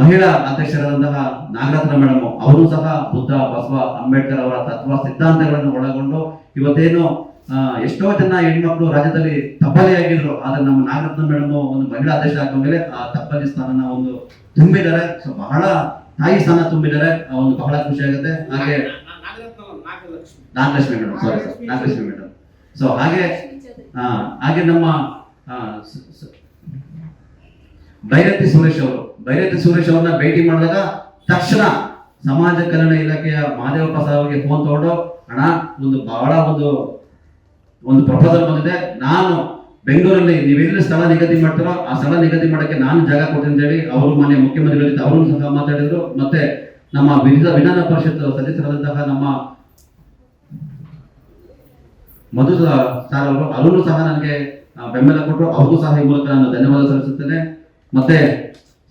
ಮಹಿಳಾ ಅಧ್ಯಕ್ಷರಾದಂತಹ ನಾಗರತ್ನ ಮೇಡಮ್ ಅವರು ಸಹ ಬುದ್ಧ ಬಸವ ಅಂಬೇಡ್ಕರ್ ಅವರ ತತ್ವ ಸಿದ್ಧಾಂತಗಳನ್ನು ಒಳಗೊಂಡು ಇವತ್ತೇನು ಎಷ್ಟೋ ಜನ ಹೆಣ್ಮಕ್ಳು ರಾಜ್ಯದಲ್ಲಿ ತಬ್ಬಲಿಯಾಗಿದ್ರು. ಆದ್ರೆ ನಮ್ಮ ನಾಗರತ್ನ ಮೇಡಮ್ ಒಂದು ಮಹಿಳಾ ಅಧ್ಯಕ್ಷ ಆದ್ಮೇಲೆ ಆ ತಬ್ಬಲಿ ಸ್ಥಾನನ ಒಂದು ತುಂಬಿದ್ದಾರೆ. ಸೊ ಬಹಳ ತಾಯಿ ಸ್ಥಾನ ತುಂಬಿದ್ದಾರೆ. ಒಂದು ಬಹಳ ಖುಷಿ ಆಗುತ್ತೆ. ಹಾಗೆ Nagalakshmi. Madam sorry sir. Nagalakshmi madam so ಹಾಗೆ ಹಾಗೆ ನಮ್ಮ ಭೈರತಿ ಸುರೇಶ್ ಅವರು. ಭೈರತಿ ಸುರೇಶ್ ಅವ್ರನ್ನ ಭೇಟಿ ಮಾಡಿದಾಗ ತಕ್ಷಣ ಸಮಾಜ ಕಲ್ಯಾಣ ಇಲಾಖೆಯ ಮಹಾದೇವಪ್ಪ ಅವರಿಗೆ ಫೋನ್ ತಗೊಂಡು ಹಣ ಒಂದು ಬಹಳ ಒಂದು ಒಂದು ಪ್ರಪೋಸಲ್ ಬಂದಿದೆ. ನಾನು ಬೆಂಗಳೂರಲ್ಲಿ ನೀವೆಲ್ಲಿ ಸ್ಥಳ ನಿಗದಿ ಮಾಡ್ತಾರೋ, ಆ ಸ್ಥಳ ನಿಗದಿ ಮಾಡಕ್ಕೆ ನಾನು ಜಾಗ ಕೊಡ್ತೀನಿ ಅಂತ ಹೇಳಿ ಅವರು ಮಾನ್ಯ ಮುಖ್ಯಮಂತ್ರಿಗಳಿದ್ದ ಅವರು ಸಹ ಮಾತಾಡಿದ್ರು. ಮತ್ತೆ ನಮ್ಮ ವಿಧ ವಿಧಾನ ಪರಿಷತ್ ಸದಸ್ಯರಾದಂತಹ ನಮ್ಮ ಮಧು ಸರ್ ಅವರು ಅವರು ಸಹ ನನಗೆ ಬೆಂಬಲ ಕೊಟ್ಟರು ಅವರು ಸಹ ಈ ಮೂಲಕ ನಾನು ಧನ್ಯವಾದ ಸಲ್ಲಿಸುತ್ತೇನೆ. ಮತ್ತೆ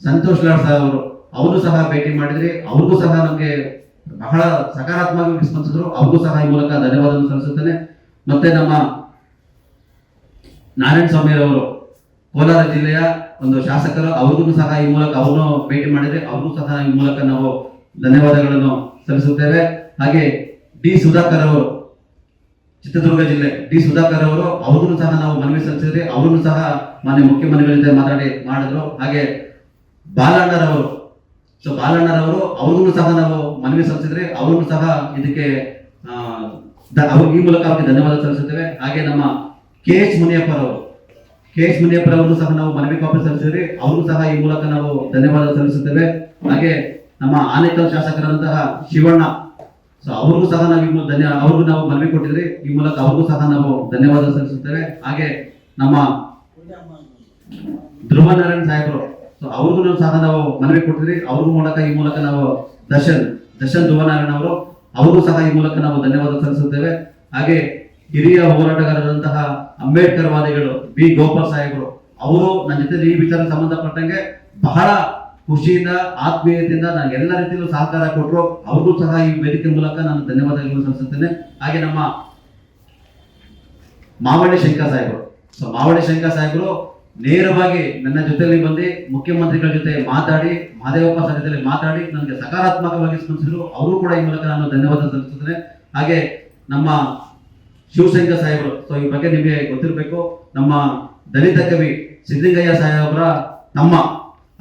ಸಂತೋಷ್ ಲಾಡ್ ಸರ್ ಅವರು ಅವರು ಸಹ ಭೇಟಿ ಮಾಡಿದ್ರಿ. ಅವ್ರಿಗೂ ಸಹ ನಮಗೆ ಬಹಳ ಸಕಾರಾತ್ಮಕವಾಗಿ ಸ್ಪಂದಿಸಿದ್ರು. ಅವ್ರಿಗೂ ಸಹ ಈ ಮೂಲಕ ಧನ್ಯವಾದ ಸಲ್ಲಿಸುತ್ತೇನೆ. ಮತ್ತೆ ನಮ್ಮ ನಾರಾಯಣ ಸ್ವಾಮಿ ಅವರು, ಕೋಲಾರ ಜಿಲ್ಲೆಯ ಒಂದು ಶಾಸಕರು, ಅವ್ರಿಗೂ ಸಹ ಈ ಮೂಲಕ ಅವರು ಭೇಟಿ ಮಾಡಿದ್ರೆ. ಅವ್ರಿಗೂ ಸಹ ಈ ಮೂಲಕ ನಾವು ಧನ್ಯವಾದಗಳನ್ನು ಸಲ್ಲಿಸುತ್ತೇವೆ. ಹಾಗೆ ಡಿ ಸುಧಾಕರ್ ಅವರು ಚಿತ್ರದುರ್ಗ ಜಿಲ್ಲೆ ಡಿ ಸುಧಾಕರ್ ಅವರು ಅವ್ರಿಗೂ ಸಹ ನಾವು ಮನವಿ ಸಲ್ಲಿಸಿದ್ರಿ. ಅವ್ರಿಗೂ ಸಹ ಮಾನ್ಯ ಮುಖ್ಯಮಂತ್ರಿಗಳ ಜೊತೆ ಮಾತಾಡಿ ಮಾಡಿದ್ರು. ಹಾಗೆ ಬಾಲಣ್ಣರವರು ಸೊ ಬಾಲಣ್ಣರವರು ಅವ್ರಿಗೂ ಸಹ ನಾವು ಮನವಿ ಸಲ್ಲಿಸಿದ್ರೆ. ಅವ್ರಿಗೂ ಸಹ ಇದಕ್ಕೆ ಅವ್ರಿಗೆ ಈ ಮೂಲಕ ಅವ್ರಿಗೆ ಧನ್ಯವಾದ ಸಲ್ಲಿಸುತ್ತೇವೆ. ಹಾಗೆ ನಮ್ಮ ಕೆ ಎಚ್ ಮುನಿಯಪ್ಪರವರು ಕೆ ಎಚ್ ಮುನಿಯಪ್ಪರವರು ಸಹ ನಾವು ಮನವಿ ಕಾಪಿ ಸಲ್ಲಿಸಿದ್ರಿ. ಅವ್ರಿಗೂ ಸಹ ಈ ಮೂಲಕ ನಾವು ಧನ್ಯವಾದ ಸಲ್ಲಿಸುತ್ತೇವೆ. ಹಾಗೆ ನಮ್ಮ ಆನೇಕಲ್ ಶಾಸಕರಾದಂತಹ ಶಿವಣ್ಣ ಸೊ ಅವ್ರಿಗೂ ಸಹ ನಾವು ಧನ್ಯ ಅವ್ರಿಗೂ ನಾವು ಮನವಿ ಕೊಟ್ಟಿದ್ರಿ. ಈ ಮೂಲಕ ಅವ್ರಿಗೂ ಸಹ ನಾವು ಧನ್ಯವಾದ ಸಲ್ಲಿಸುತ್ತೇವೆ. ಹಾಗೆ ನಮ್ಮ ಧ್ರುವ ನಾರಾಯಣ್ ಸಾಹೇಬರು ಸೊ ಅವ್ರಿಗೂ ಸಹ ನಾವು ಮನವಿ ಕೊಟ್ಟಿದ್ರಿ. ಅವ್ರಿಗೂ ಮೂಲಕ ಈ ಮೂಲಕ ನಾವು ದರ್ಶನ್ ದರ್ಶನ್ ಧ್ರುವ ನಾರಾಯಣ ಅವರು, ಅವ್ರಿಗೂ ಸಹ ಈ ಮೂಲಕ ನಾವು ಧನ್ಯವಾದ ಸಲ್ಲಿಸುತ್ತೇವೆ. ಹಾಗೆ ಹಿರಿಯ ಹೋರಾಟಗಾರರಂತಹ ಅಂಬೇಡ್ಕರ್ ವಾದಿಗಳು ಬಿ. ಗೋಪಾಲ್ ಸಾಹೇಬರು, ಅವರು ನನ್ನ ಜೊತೆ ಈ ವಿಚಾರ ಸಂಬಂಧಪಟ್ಟಂಗೆ ಬಹಳ ಖುಷಿಯಿಂದ, ಆತ್ಮೀಯತೆಯಿಂದ ನಾನು ಎಲ್ಲ ರೀತಿಯಲ್ಲೂ ಸಹಕಾರ ಕೊಟ್ಟರು ಅವ್ರಿಗೂ ಸಹ ಈ ವೇದಿಕೆ ಮೂಲಕ ನಾನು ಧನ್ಯವಾದಗಳನ್ನು ಸಲ್ಲಿಸುತ್ತೇನೆ. ಹಾಗೆ ನಮ್ಮ ಮಾವಳ್ಳಿ ಶಂಕರ್ ಸಾಹೇಬರು. ಸೊ ಮಾವಳ್ಳಿ ಶಂಕರ್ ಸಾಹೇಬರು ನೇರವಾಗಿ ನನ್ನ ಜೊತೆಯಲ್ಲಿ ಬಂದು ಮುಖ್ಯಮಂತ್ರಿಗಳ ಜೊತೆ ಮಾತಾಡಿ, ಮಹದೇವಪ್ಪ ಜೊತೆಲಿ ಮಾತಾಡಿ ನನಗೆ ಸಕಾರಾತ್ಮಕವಾಗಿ ಸ್ಪಂದಿಸಿದ್ರು. ಅವರು ಕೂಡ ಈ ಮೂಲಕ ನಾನು ಧನ್ಯವಾದ ಸಲ್ಲಿಸುತ್ತೇನೆ. ಹಾಗೆ ನಮ್ಮ ಶಿವಶಂಕರ್ ಸಾಹೇಬರು. ಸೊ ಈ ಬಗ್ಗೆ ನಿಮಗೆ ಗೊತ್ತಿರಬೇಕು. ನಮ್ಮ ದಲಿತ ಕವಿ ಸಿದ್ದಲಿಂಗಯ್ಯ ಸಾಹೇಬರ ತಮ್ಮ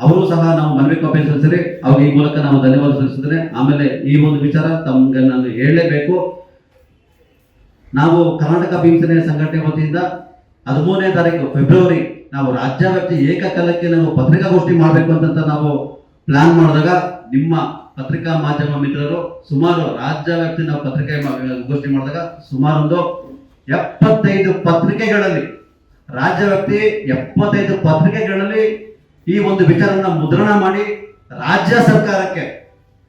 ಅವರು ಸಹ ನಾವು ಮನವಿ ಕಾಪಿ ಸಲ್ಲಿಸಿದ್ರೆ ಅವ್ರಿಗೆ ಈ ಮೂಲಕ ನಾವು ಧನ್ಯವಾದ ಸಲ್ಲಿಸಿದ್ರೆ ಆಮೇಲೆ ಈ ಒಂದು ವಿಚಾರ ತಮ್ಗೆ ನಾನು ಹೇಳಲೇಬೇಕು. ನಾವು ಕರ್ನಾಟಕ ಭೀಮಸೇನೆ ಸಂಘಟನೆ ವತಿಯಿಂದ ಹದಿಮೂರನೇ ತಾರೀಕು ಫೆಬ್ರವರಿ ನಾವು ರಾಜ್ಯವ್ಯಾಪ್ತಿ ಏಕಕಾಲಕ್ಕೆ ನಾವು ಪತ್ರಿಕಾಗೋಷ್ಠಿ ಮಾಡಬೇಕು ಅಂತ ನಾವು ಪ್ಲಾನ್ ಮಾಡಿದಾಗ ನಿಮ್ಮ ಪತ್ರಿಕಾ ಮಾಧ್ಯಮ ಮಿತ್ರರು ಸುಮಾರು ರಾಜ್ಯವ್ಯಾಪ್ತಿ ನಾವು ಪತ್ರಿಕೆ ಗೋಷ್ಠಿ ಮಾಡಿದಾಗ ಸುಮಾರು ಒಂದು ಎಪ್ಪತ್ತೈದು ಪತ್ರಿಕೆಗಳಲ್ಲಿ ರಾಜ್ಯವ್ಯಾಪ್ತಿ ಎಪ್ಪತ್ತೈದು ಪತ್ರಿಕೆಗಳಲ್ಲಿ ಈ ಒಂದು ವಿಚಾರನ ಮುದ್ರಣ ಮಾಡಿ ರಾಜ್ಯ ಸರ್ಕಾರಕ್ಕೆ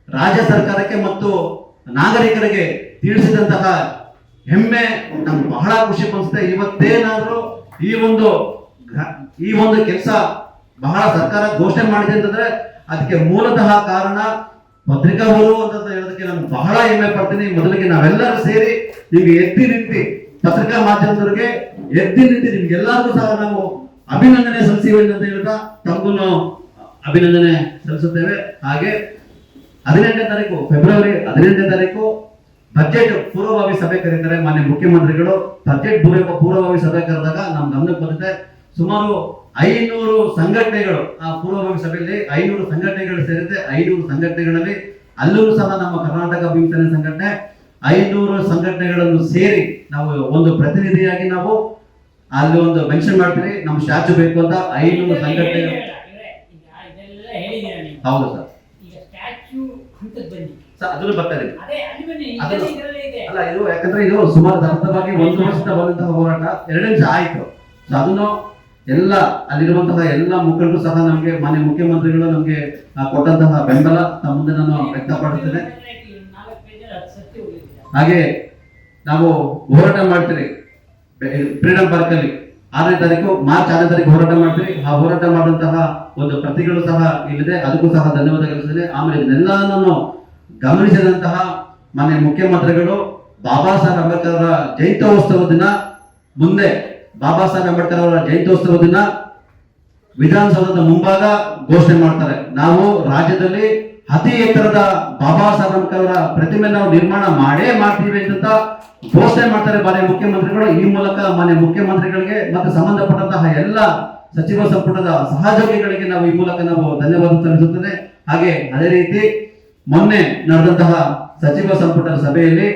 ರಾಜ್ಯ ಸರ್ಕಾರಕ್ಕೆ ಮತ್ತು ನಾಗರಿಕರಿಗೆ ತಿಳಿಸಿದಂತಹ ಹೆಮ್ಮೆ ನಮ್ಗೆ ಬಹಳ ಖುಷಿ ಪಡಿಸುತ್ತೆ ಇವತ್ತೇನಾದರೂ ಈ ಒಂದು ಈ ಒಂದು ಕೆಲಸ ಬಹಳ ಸರ್ಕಾರ ಘೋಷಣೆ ಮಾಡಿದೆ ಅಂತಂದ್ರೆ ಅದಕ್ಕೆ ಮೂಲತಃ ಕಾರಣ ಪತ್ರಿಕಾ ಪತ್ರಿಕಾವರು ಅಂತ ಹೇಳೋದಕ್ಕೆ ನಾನು ಬಹಳ ಹೆಮ್ಮೆ ಪಡ್ತೀನಿ. ಮೊದಲಿಗೆ ನಾವೆಲ್ಲರೂ ಸೇರಿ ನಿಮ್ಗೆ ಎತ್ತಿ ನಿಂತಿ ಪತ್ರಿಕಾ ಮಾಧ್ಯಮದವರಿಗೆ ಎತ್ತಿ ನಿಂತಿ ನಿಮ್ಗೆಲ್ಲರಿಗೂ ಸಹ ನಾವು ಅಭಿನಂದನೆ ಸಲ್ಲಿಸಿವೆ ಅಂತ ಹೇಳ್ತಾ ತಮಗೂ ಅಭಿನಂದನೆ ಸಲ್ಲಿಸುತ್ತೇವೆ. ಹಾಗೆ ಹದಿನೆಂಟನೇ ತಾರೀಕು, ಫೆಬ್ರವರಿ ಹದಿನೆಂಟನೇ ತಾರೀಕು ಬಜೆಟ್ ಪೂರ್ವಭಾವಿ ಸಭೆ ಕರೀತಾರೆ ಮಾನ್ಯ ಮುಖ್ಯಮಂತ್ರಿಗಳು. ಬಜೆಟ್ ಪೂರ್ವ ಪೂರ್ವಭಾವಿ ಸಭೆ ಕರೆದಾಗ ನಮ್ಮ ಗಮನಕ್ಕೆ ಬಂದಿದೆ. ಸುಮಾರು ಐನೂರು ಸಂಘಟನೆಗಳು ಆ ಪೂರ್ವಭಾವಿ ಸಭೆಯಲ್ಲಿ ಐನೂರು ಸಂಘಟನೆಗಳು ಸೇರಿದೆ. ಐನೂರು ಸಂಘಟನೆಗಳಲ್ಲಿ ಅಲ್ಲೂ ಸಹ ನಮ್ಮ ಕರ್ನಾಟಕ ಭೀಮಸೇನೆ ಸಂಘಟನೆ, ಐನೂರು ಸಂಘಟನೆಗಳನ್ನು ಸೇರಿ ನಾವು ಒಂದು ಪ್ರತಿನಿಧಿಯಾಗಿ ನಾವು ಅಲ್ಲಿ ಒಂದು ಮೆನ್ಷನ್ ಮಾಡ್ತೀರಿ ನಮ್ಮ ಸ್ಟ್ಯಾಚು ಬೇಕು ಅಂತ ಐನೂರು ಸಂಘಟನೆ ಹೌದು ಸರ್. ಸರ್ ಅದನ್ನು ಬರ್ತಾ ಇದೆ ಅದೇ ಅಲ್ಲಿ ಇದೆ. ಅಲ್ಲ ಇದು ಯಾಕಂದ್ರೆ ಇದು ಸುಮಾರು ಸತತವಾಗಿ ಒಂದು ವರ್ಷದ ಬಂದಂತಹ ಹೋರಾಟ ಎರಡು ನಿಮಿಷ ಆಯ್ತು. ಸೊ ಅದನ್ನು ಎಲ್ಲ ಅಲ್ಲಿರುವಂತಹ ಎಲ್ಲ ಮುಖಂಡರು ಸಹ ನಮಗೆ ಮಾನ್ಯ ಮುಖ್ಯಮಂತ್ರಿಗಳು ನಮಗೆ ಕೊಟ್ಟಂತಹ ಬೆಂಬಲ ತಮ್ಮ ಮುಂದೆ ನಾನು ವ್ಯಕ್ತಪಡಿಸ್ತೇನೆ. ಹಾಗೆ ನಾವು ಹೋರಾಟ ಮಾಡ್ತೀರಿ. ಫ್ರೀಡಂ ಪಾರ್ಕ್ ಅಲ್ಲಿ ಆರನೇ ತಾರೀಕು, ಮಾರ್ಚ್ ಆರನೇ ತಾರೀಕು ಹೋರಾಟ ಮಾಡ್ತೀವಿ. ಆ ಹೋರಾಟ ಮಾಡುವಂತಹ ಒಂದು ಪ್ರತಿಗಳು ಸಹ ಇಲ್ಲಿದೆ. ಅದಕ್ಕೂ ಸಹ ಧನ್ಯವಾದ ಕಲಿಸಿದೆ ಆಮೇಲೆ ಇದನ್ನೆಲ್ಲನೂ ಗಮನಿಸಿದಂತಹ ಮಾನ್ಯ ಮುಖ್ಯಮಂತ್ರಿಗಳು ಬಾಬಾ ಸಾಹೇಬ್ ಅಂಬೇಡ್ಕರ್ ಅವರ ಜಯಂತ್ಯೋತ್ಸವ ದಿನ ಮುಂದೆ ಬಾಬಾ ಸಾಹೇಬ್ ಅಂಬೇಡ್ಕರ್ ಅವರ ಜಯಂತ್ಯೋತ್ಸವ ದಿನ ವಿಧಾನಸೌಧದ ಮುಂಭಾಗ ಘೋಷಣೆ ಮಾಡ್ತಾರೆ. ನಾವು ರಾಜ್ಯದಲ್ಲಿ ಅತಿ ಎತ್ತರದ ಬಾಬಾ ಸಾಹೇಬ್ ಅಂಬೇಡ್ಕರ್ ಪ್ರತಿಮೆ ನಾವು ನಿರ್ಮಾಣ ಮಾಡೇ ಮಾಡ್ತೀವಿ ಅಂತ ಘೋಷಣೆ ಮಾಡ್ತಾರೆ ಮಾನ್ಯ ಮುಖ್ಯಮಂತ್ರಿಗಳು. ಈ ಮೂಲಕ ಮಾನ್ಯ ಮುಖ್ಯಮಂತ್ರಿಗಳಿಗೆ ಮತ್ತು ಸಂಬಂಧಪಟ್ಟಂತಹ ಎಲ್ಲ ಸಚಿವ ಸಂಪುಟದ ಸಹಯೋಗಿಗಳಿಗೆ ನಾವು ಈ ಮೂಲಕ ನಾವು ಧನ್ಯವಾದ ಸಲ್ಲಿಸುತ್ತೇನೆ. ಹಾಗೆ ಅದೇ ರೀತಿ ಮೊನ್ನೆ ನಡೆದಂತಹ ಸಚಿವ ಸಂಪುಟದ ಸಭೆಯಲ್ಲಿ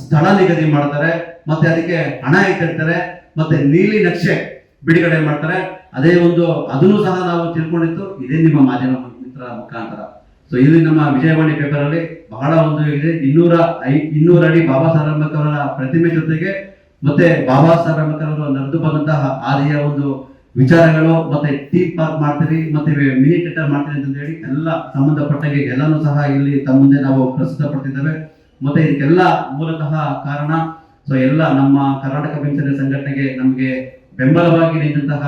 ಸ್ಥಳ ನಿಗದಿ ಮಾಡ್ತಾರೆ, ಮತ್ತೆ ಅದಕ್ಕೆ ಹಣ ಇಟ್ಟಿರ್ತಾರೆ, ಮತ್ತೆ ನೀಲಿ ನಕ್ಷೆ ಬಿಡುಗಡೆ ಮಾಡ್ತಾರೆ. ಅದೇ ಒಂದು ಅದನ್ನು ಸಹ ನಾವು ತಿಳ್ಕೊಂಡಿತ್ತು ಇದೇ ನಿಮ್ಮ ಮಾಧ್ಯಮ ಮಿತ್ರ ಮುಖಾಂತರ. ಸೊ ಇಲ್ಲಿ ನಮ್ಮ ವಿಜಯವಾಣಿ ಪೇಪರ್ ಅಲ್ಲಿ ಬಹಳ ಒಂದು ಇದೆ. ಇನ್ನೂರ ಐ, ಇನ್ನೂರ ಅಡಿ ಬಾಬಾ ಸಾಹೇಬ್ ಪ್ರತಿಮೆ ಜೊತೆಗೆ ಮತ್ತೆ ಬಾಬಾ ಸಾಹೇಬ್ ಅಂಬೇಡ್ಕರ್ ನಡೆದು ಬಂದಂತಹ ಆದಿಯ ಒಂದು ವಿಚಾರಗಳು, ಮತ್ತೆ ಟೀ ಪಾರ್ಕ್ ಮಾಡ್ತೀರಿ, ಮತ್ತೆ ಮಿನಿ ಥಿಯೇಟರ್ ಮಾಡ್ತೀರಿ ಅಂತ ಹೇಳಿ ಎಲ್ಲ ಸಂಬಂಧಪಟ್ಟಗೆ ಎಲ್ಲಾನು ಸಹ ಇಲ್ಲಿ ತಮ್ಮ ಮುಂದೆ ನಾವು ಪ್ರಸ್ತುತ ಪಡ್ತಿದ್ದೇವೆ. ಮತ್ತೆ ಇದಕ್ಕೆಲ್ಲ ಮೂಲತಃ ಕಾರಣ ಸೊ ಎಲ್ಲ ನಮ್ಮ ಕರ್ನಾಟಕ ಪಿಂಚಣಿ ಸಂಘಟನೆಗೆ ನಮಗೆ ಬೆಂಬಲವಾಗಿ ನಿಂತಹ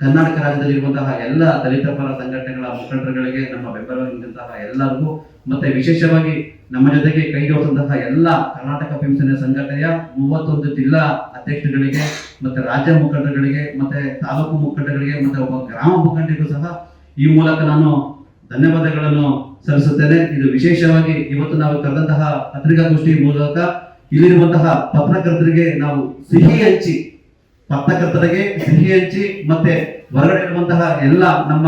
ಕರ್ನಾಟಕ ರಾಜ್ಯದಲ್ಲಿ ಇರುವಂತಹ ಎಲ್ಲ ದಲಿತ ಪರ ಸಂಘಟನೆಗಳ ಮುಖಂಡರುಗಳಿಗೆ, ನಮ್ಮ ಬೆಂಬಲ ನೀಡಿದಂತಹ ಎಲ್ಲರಿಗೂ, ಮತ್ತೆ ವಿಶೇಷವಾಗಿ ನಮ್ಮ ಜೊತೆಗೆ ಕೈ ಜೋಡಿಸಿದಂತಹ ಎಲ್ಲ ಕರ್ನಾಟಕ ಪಿಂಚಣಿ ಸಂಘಟನೆಯ ಮೂವತ್ತೊಂದು ಜಿಲ್ಲಾ ಅಧ್ಯಕ್ಷರುಗಳಿಗೆ, ಮತ್ತೆ ರಾಜ್ಯ ಮುಖಂಡರುಗಳಿಗೆ, ಮತ್ತೆ ತಾಲೂಕು ಮುಖಂಡರುಗಳಿಗೆ, ಮತ್ತೆ ಒಬ್ಬ ಗ್ರಾಮ ಮುಖಂಡರಿಗೂ ಸಹ ಈ ಮೂಲಕ ನಾನು ಧನ್ಯವಾದಗಳನ್ನು ಸಲ್ಲಿಸುತ್ತೇನೆ. ಇದು ವಿಶೇಷವಾಗಿ ಇವತ್ತು ನಾವು ಕರೆದಂತಹ ಪತ್ರಿಕಾಗೋಷ್ಠಿ ಮೂಲಕ ಇಲ್ಲಿರುವಂತಹ ಪತ್ರಕರ್ತರಿಗೆ ನಾವು ಸಿಹಿ ಹಂಚಿ ಪತ್ರಕರ್ತರಿಗೆ ಸಿಹಿ ಹಂಚಿ ಮತ್ತೆ ಹೊರಗಡೆ ಇರುವಂತಹ ಎಲ್ಲ ನಮ್ಮ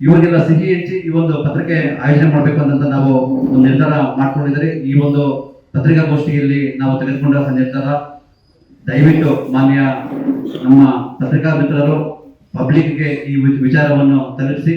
ಇವರಿಗೆಲ್ಲ ಸಿಹಿ ಹಂಚಿ ಈ ಒಂದು ಪತ್ರಿಕೆ ಆಯೋಜನೆ ಮಾಡಬೇಕು ಅಂತ ನಾವು ಒಂದು ನಿರ್ಧಾರ ಮಾಡ್ಕೊಂಡಿದ್ದಾರೆ. ಈ ಒಂದು ಪತ್ರಿಕಾಗೋಷ್ಠಿಯಲ್ಲಿ ನಾವು ತೆಗೆದುಕೊಂಡ ನಿರ್ಧಾರ, ದಯವಿಟ್ಟು ಮಾನ್ಯ ನಮ್ಮ ಪತ್ರಿಕಾ ಮಿತ್ರರು ಪಬ್ಲಿಕ್ಗೆ ಈ ವಿಚಾರವನ್ನು ತಲುಪಿಸಿ.